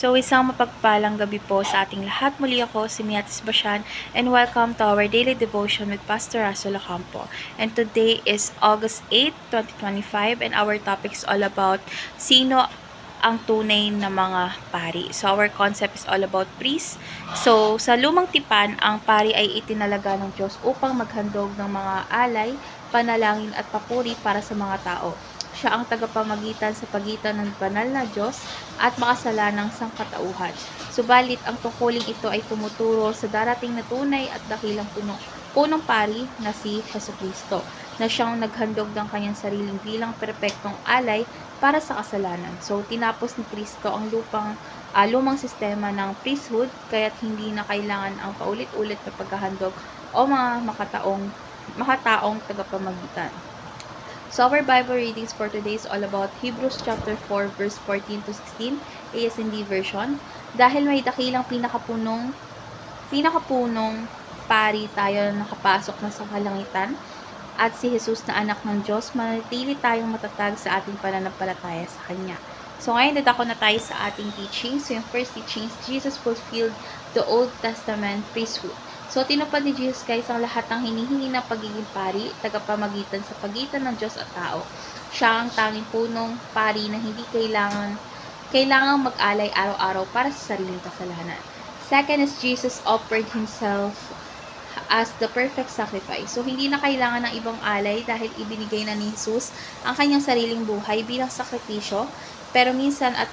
So isang mapagpalang gabi po sa ating lahat. Muli ako si Miatis Bashan and welcome to our daily devotion with Pastor Rasul Ocampo. And today is August 8, 2025 and our topic is all about sino ang tunay na mga pari. So our concept is all about priest. So sa lumang tipan, ang pari ay itinalaga ng Diyos upang maghandog ng mga alay, panalangin at papuri para sa mga tao. Siya ang tagapamagitan sa pagitan ng banal na Diyos at makasalanang sangkatauhan. Subalit, ang tungkuling ito ay tumuturo sa darating na tunay at dakilang punong, punong pari na si Heso Kristo, na siyang naghandog ng kanyang sariling bilang perpektong alay para sa kasalanan. So, tinapos ni Kristo ang lupang ah, lumang sistema ng priesthood, kaya't hindi na kailangan ang paulit-ulit na paghahandog o mga makataong, makataong tagapamagitan. So our Bible readings for today is all about Hebrews chapter 4 verse 14 to 16 ASND version. Dahil may dakilang pinakapunong pinakapunong pari tayo na nakapasok na sa kalangitan at si Jesus na anak ng Diyos, manatili tayong matatag sa ating pananampalataya sa Kanya. So ngayon dadako na tayo sa ating teaching. So yung first teaching, Jesus fulfilled the Old Testament priesthood. So, tinupad ni Jesus Christ ang lahat ng hinihingi ng pagiging pari, tagapamagitan sa pagitan ng Diyos at tao. Siya ang tanging punong pari na hindi kailangan kailangang mag-alay araw-araw para sa sariling kasalanan. Second is Jesus offered himself as the perfect sacrifice. So, hindi na kailangan ng ibang alay dahil ibinigay na ni Jesus ang kanyang sariling buhay bilang sakripisyo, pero minsan at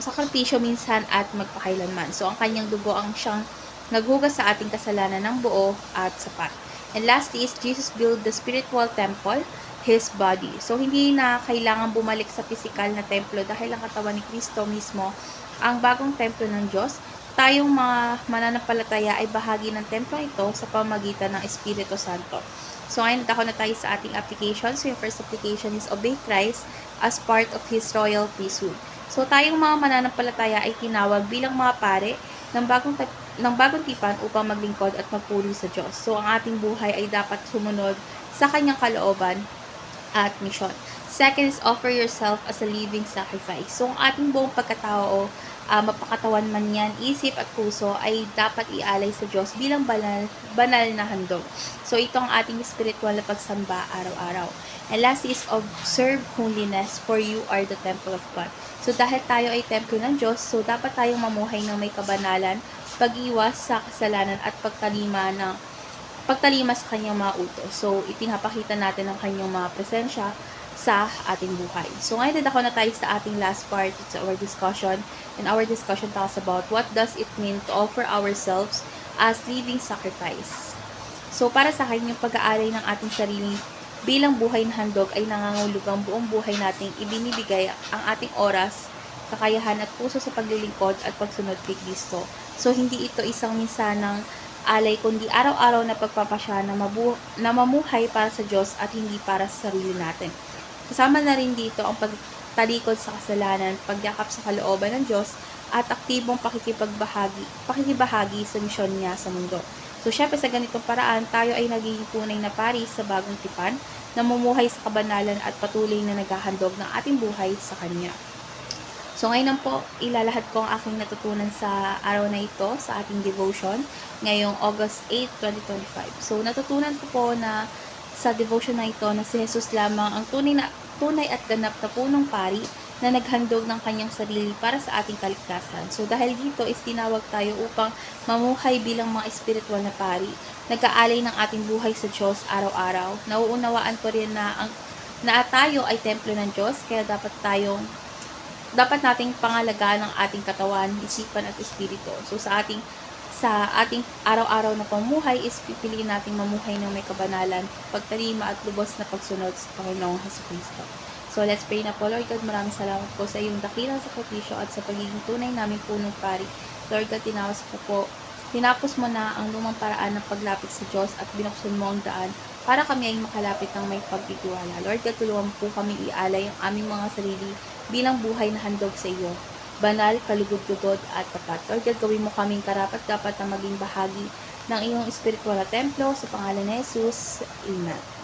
sakripisyo minsan at magpakailanman. So, ang kanyang dugo ang siyang naghugas sa ating kasalanan ng buo at sapat. And lastly is Jesus built the spiritual temple, His body. So, hindi na kailangan bumalik sa physical na templo dahil ang katawan ni Kristo mismo ang bagong templo ng Diyos. Tayong mga mananampalataya ay bahagi ng templo ito sa pamagitan ng Espiritu Santo. So, ngayon ako na tayo sa ating application. So, yung first application is obey Christ as part of His royal priesthood. So, tayong mga mananampalataya ay tinawag bilang mga pare ng bagong ng bagong tipan upang maglingkod at magpuri sa Diyos. So, ang ating buhay ay dapat sumunod sa kanyang kalooban at misyon. Second is offer yourself as a living sacrifice. So, ang ating buong pagkatao, uh, mapakatawan man yan, isip at puso, ay dapat ialay sa Diyos bilang banal, banal na handog. So, ito ang ating spiritual na pagsamba araw-araw. And last is observe holiness, for you are the temple of God. So, dahil tayo ay templo ng Diyos, so dapat tayong mamuhay ng may kabanalan, pag-iwas sa kasalanan at pagtalima ng pagtalima sa kanyang mga utos. So, ipinapakita natin ang kanyang mga presensya sa ating buhay. So, ngayon ako na tayo sa ating last part sa our discussion. And our discussion talks about what does it mean to offer ourselves as living sacrifice. So, para sa akin, yung pag-aalay ng ating sarili bilang buhay na handog ay nangangulugang buong buhay nating ibinibigay ang ating oras, kakayahan at puso sa paglilingkod at pagsunod kay Kristo. So, hindi ito isang minsanang alay, kundi araw-araw na pagpapasya na, mabu- na mamuhay para sa Diyos at hindi para sa sarili natin. Kasama na rin dito ang pagtalikod sa kasalanan, pagyakap sa kalooban ng Diyos, at aktibong pakikipagbahagi, pakikibahagi sa misyon niya sa mundo. So, syempre sa ganitong paraan, tayo ay nagiging tunay na pari sa bagong tipan, namumuhay sa kabanalan at patuloy na naghahandog ng ating buhay sa Kanya. So ngayon po, ilalahad ko ang aking natutunan sa araw na ito, sa ating devotion, ngayong August 8, 2025. So natutunan ko po na sa devotion na ito na si Jesus lamang ang tunay, na, tunay at ganap na punong pari na naghandog ng kanyang sarili para sa ating kaligtasan. So dahil dito is tinawag tayo upang mamuhay bilang mga espiritual na pari, nag-aalay ng ating buhay sa Diyos araw-araw. Nauunawaan ko rin na ang na tayo ay templo ng Diyos, kaya dapat tayong dapat nating pangalagaan ang ating katawan, isipan at espiritu. So sa ating sa ating araw-araw na pamuhay is pipiliin nating mamuhay ng may kabanalan, pagtalima at lubos na pagsunod sa Panginoong Heso Kristo. So let's pray na po, Lord God, maraming salamat po sa iyong dakilang sakripisyo at sa pagiging tunay namin punong pari. Lord God, tinawas po po, tinapos mo na ang lumang paraan ng paglapit sa Diyos at binuksan mo ang daan para kami ay makalapit ng may pagtitiwala. Lord tulungan po kami ialay ang aming mga sarili bilang buhay na handog sa iyo. Banal, kalugod-lugod at tapat. Lord God, gawin mo kaming karapat dapat na maging bahagi ng iyong espiritual na templo sa pangalan ni Jesus. Amen.